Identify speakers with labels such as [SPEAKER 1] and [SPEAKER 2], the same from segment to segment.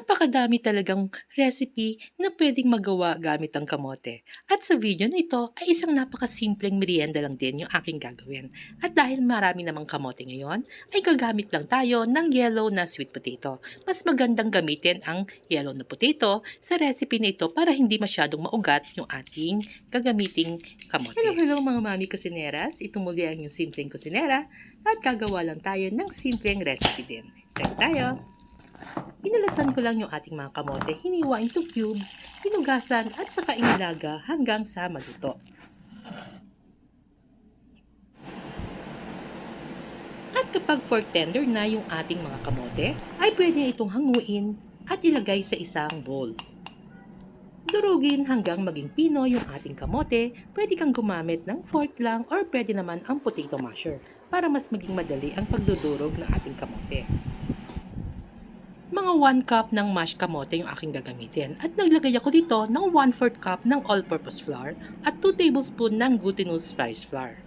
[SPEAKER 1] napakadami talagang recipe na pwedeng magawa gamit ang kamote. At sa video na ito ay isang napakasimpleng merienda lang din yung aking gagawin. At dahil marami namang kamote ngayon, ay gagamit lang tayo ng yellow na sweet potato. Mas magandang gamitin ang yellow na potato sa recipe na ito para hindi masyadong maugat yung ating gagamiting kamote. Hello, hello mga mami kusineras. Ito muli ang yung simpleng kusinera at gagawa lang tayo ng simpleng recipe din. Start tayo! Inulatan ko lang yung ating mga kamote, hiniwa into cubes, hinugasan at saka inilaga hanggang sa maluto. At kapag fork tender na yung ating mga kamote, ay pwede itong hanguin at ilagay sa isang bowl. Durugin hanggang maging pino yung ating kamote, pwede kang gumamit ng fork lang or pwede naman ang potato masher para mas maging madali ang pagdudurog ng ating kamote. Mga 1 cup ng mashed kamote yung aking gagamitin at naglagay ako dito ng 1 4 cup ng all-purpose flour at 2 tablespoon ng glutinous rice flour.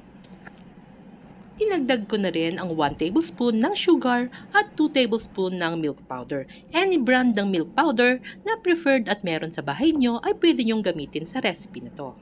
[SPEAKER 1] Tinagdag ko na rin ang 1 tablespoon ng sugar at 2 tablespoon ng milk powder. Any brand ng milk powder na preferred at meron sa bahay nyo ay pwede nyong gamitin sa recipe na to.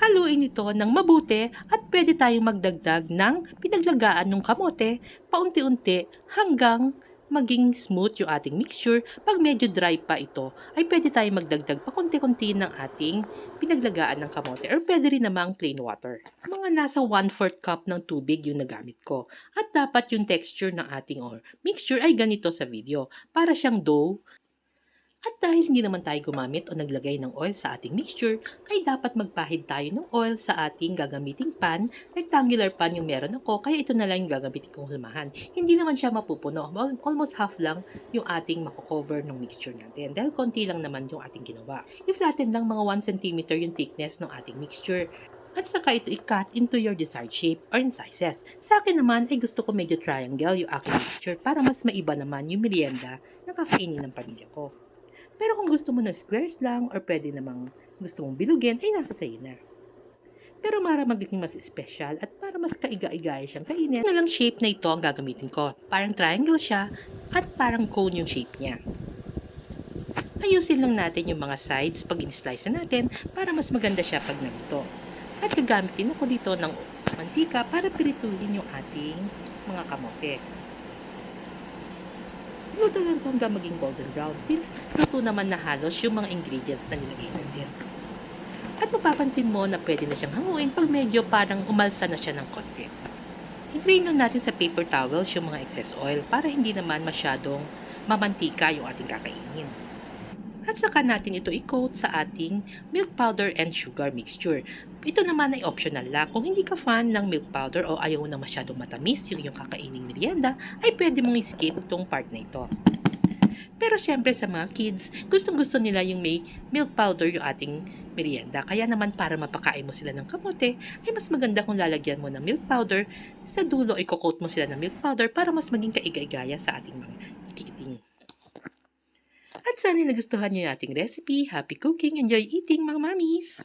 [SPEAKER 1] Haluin ito ng mabuti at pwede tayong magdagdag ng pinaglagaan ng kamote paunti-unti hanggang maging smooth yung ating mixture. Pag medyo dry pa ito, ay pwede tayong magdagdag pa konti-konti ng ating pinaglagaan ng kamote or pwede rin namang plain water. Mga nasa 1-4 cup ng tubig yung nagamit ko. At dapat yung texture ng ating or mixture ay ganito sa video. Para siyang dough at dahil hindi naman tayo gumamit o naglagay ng oil sa ating mixture, ay dapat magpahid tayo ng oil sa ating gagamiting pan. Rectangular pan yung meron ako, kaya ito na lang yung gagamitin kong hulmahan. Hindi naman siya mapupuno. Al- Almost half lang yung ating makocover ng mixture natin. Dahil konti lang naman yung ating ginawa. I-flatten lang mga 1 cm yung thickness ng ating mixture. At saka ito i-cut into your desired shape or in sizes. Sa akin naman ay gusto ko medyo triangle yung aking mixture para mas maiba naman yung merienda na kakainin ng pamilya ko. Pero kung gusto mo ng squares lang or pwede namang gusto mong bilugin, ay nasa sa'yo na. Pero para magiging mas special at para mas kaiga-igaya siyang kainin, na lang shape na ito ang gagamitin ko. Parang triangle siya at parang cone yung shape niya. Ayusin lang natin yung mga sides pag in-slice na natin para mas maganda siya pag nalito. At gagamit din ako dito ng mantika para pirituhin yung ating mga kamote. Luto lang ito hanggang maging golden brown since luto naman na halos yung mga ingredients na nilagay natin. At mapapansin mo na pwede na siyang hanguin pag medyo parang umalsa na siya ng konti. I-drain lang natin sa paper towels yung mga excess oil para hindi naman masyadong mamantika yung ating kakainin. At saka natin ito i-coat sa ating milk powder and sugar mixture. Ito naman ay optional lang. Kung hindi ka fan ng milk powder o ayaw na masyadong matamis yung iyong kakainin merienda, ay pwede mong skip itong part na ito. Pero syempre sa mga kids, gustong gusto nila yung may milk powder yung ating merienda. Kaya naman para mapakain mo sila ng kamote, ay mas maganda kung lalagyan mo ng milk powder. Sa dulo, i-coat mo sila ng milk powder para mas maging kaigay-gaya sa ating mga sana nagustuhan niyo yung ating recipe. Happy cooking! Enjoy eating mga mamis!